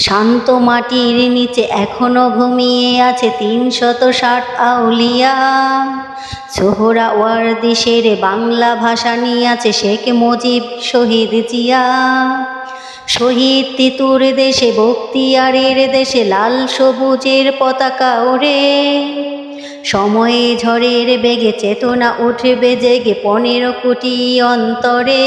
শান্ত মাটির নিচে এখনও ঘুমিয়ে আছে তিনশত ষাট আউলিয়া। সোহরা ওয়ার্দিসের বাংলা ভাষা নিয়ে আছে শেখ মুজিব শহীদ জিয়া। শহীদ তিতুর দেশে, বক্তিয়ারের দেশে, লাল সবুজের পতাকা ওড়ে। সময়ে ঝড়ের বেগে চেতনা উঠবে জেগে পনেরো কোটি অন্তরে।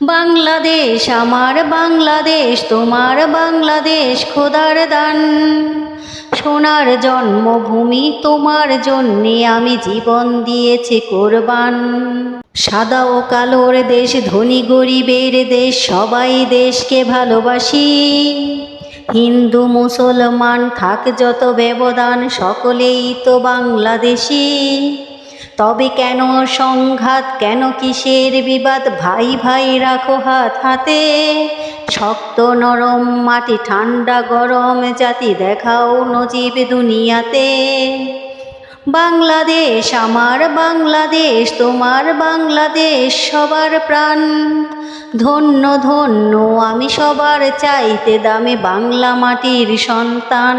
বাংলাদেশ, আমার বাংলাদেশ, তোমার বাংলাদেশ, খোদার দান। সোনার জন্মভূমি তোমার জন্যে আমি জীবন দিয়েছি কোরবান। সাদা ও কালোর দেশ, ধনী গরিবের দেশ, সবাই দেশকে ভালোবাসি। হিন্দু, মুসলমান, থাক যত ব্যবধান, সকলেই তো বাংলাদেশি। তবে কেন সংঘাত, কেন কিসের বিবাদ? ভাই ভাই রাখো হাত হাতে। শক্ত নরম মাটি, ঠান্ডা গরম জাতি, দেখাও নজিব দুনিয়াতে। বাংলাদেশ আমার বাংলাদেশ, তোমার বাংলাদেশ সবার প্রাণ। ধন্য ধন্য, আমি সবার চাইতে দামে বাংলা মাটির সন্তান।